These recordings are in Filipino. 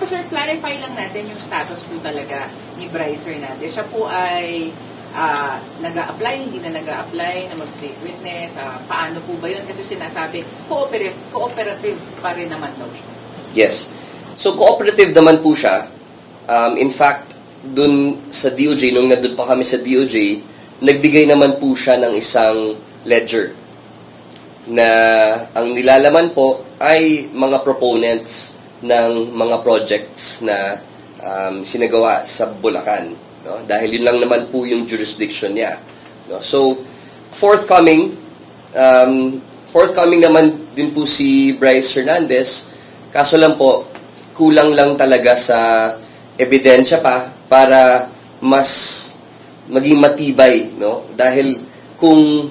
Tapos sir, clarify lang natin yung status po talaga ni Bryce Hernandez. Siya po ay ah, nag-a-apply, hindi na nag-a-apply na mag-state witness. Ah, paano po ba yun? Kasi sinasabi, cooperative, cooperative pa rin naman daw siya. Yes. So, cooperative naman po siya. Um, in fact, dun sa DOJ, nung nandun pa kami sa DOJ, nagbigay naman po siya ng isang ledger na ang nilalaman po ay mga proponents ng mga projects na um, sinagawa sa Bulacan. No? Dahil yun lang naman po yung jurisdiction niya. No? So, forthcoming, um, forthcoming naman din po si Bryce Hernandez. Kaso lang po, kulang lang talaga sa ebidensya pa para mas maging matibay, no? Dahil kung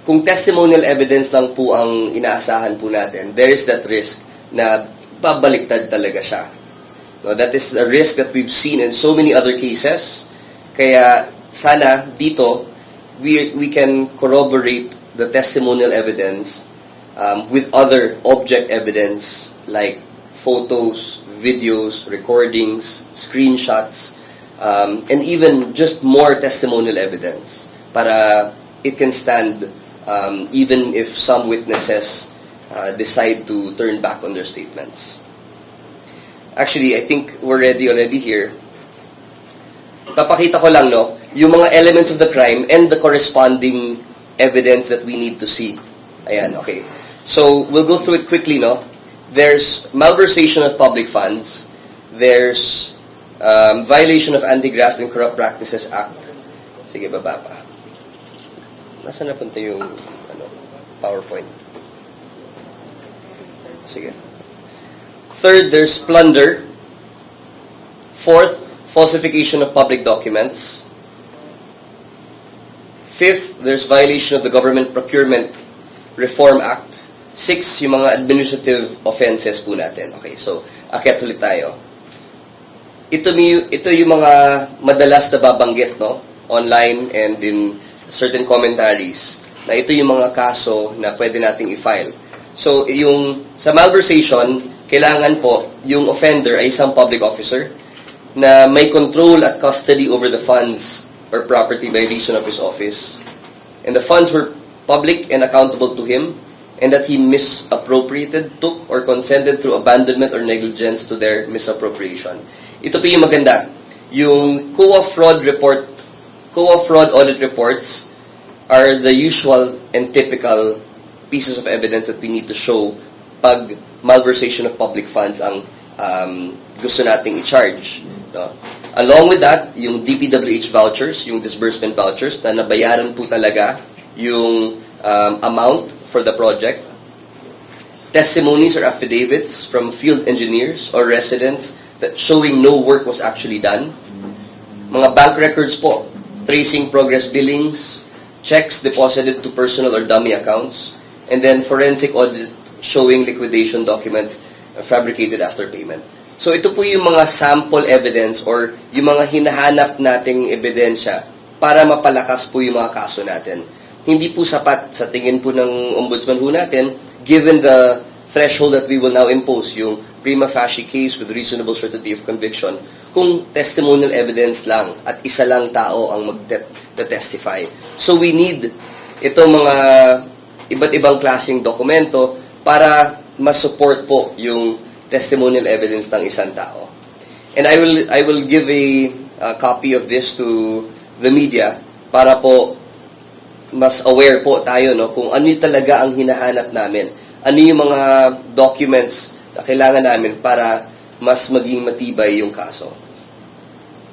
kung testimonial evidence lang po ang inaasahan po natin, there is that risk na babaliktad talaga siya. No, that is a risk that we've seen in so many other cases. Kaya sana dito we we can corroborate the testimonial evidence um, with other object evidence like photos, videos, recordings, screenshots, um, and even just more testimonial evidence para it can stand um, even if some witnesses uh, decide to turn back on their statements. Actually, I think we're ready already here. Papakita ko lang, no, yung mga elements of the crime and the corresponding evidence that we need to see. Ayan, okay. So, we'll go through it quickly, no. There's malversation of public funds. There's um, violation of Anti-Graft and Corrupt Practices Act. Sige, baba pa. Nasaan napunta yung ano, PowerPoint? Sige. Third, there's plunder. Fourth, falsification of public documents. Fifth, there's violation of the Government Procurement Reform Act. Six, yung mga administrative offenses po natin. Okay, so, akyat ulit tayo. Ito, ito yung mga madalas na babanggit, no? Online and in certain commentaries na ito yung mga kaso na pwede nating i-file. So, yung sa malversation, kailangan po yung offender ay isang public officer na may control at custody over the funds or property by reason of his office. And the funds were public and accountable to him and that he misappropriated, took, or consented through abandonment or negligence to their misappropriation. Ito po yung maganda. Yung COA fraud report, COA fraud audit reports are the usual and typical pieces of evidence that we need to show pag malversation of public funds ang um, gusto nating i-charge. No? Along with that, yung DPWH vouchers, yung disbursement vouchers, na nabayaran po talaga yung um, amount for the project. Testimonies or affidavits from field engineers or residents that showing no work was actually done. Mga bank records po, tracing progress billings, checks deposited to personal or dummy accounts, and then forensic audit showing liquidation documents fabricated after payment. So ito po yung mga sample evidence or yung mga hinahanap nating ebidensya para mapalakas po yung mga kaso natin. Hindi po sapat sa tingin po ng ombudsman ho natin given the threshold that we will now impose, yung prima facie case with reasonable certainty of conviction, kung testimonial evidence lang at isa lang tao ang mag-testify. So we need itong mga iba't ibang klaseng dokumento para ma-support po yung testimonial evidence ng isang tao. And I will I will give a uh, copy of this to the media para po mas aware po tayo no kung ano talaga ang hinahanap namin. Ano yung mga documents na kailangan namin para mas maging matibay yung kaso.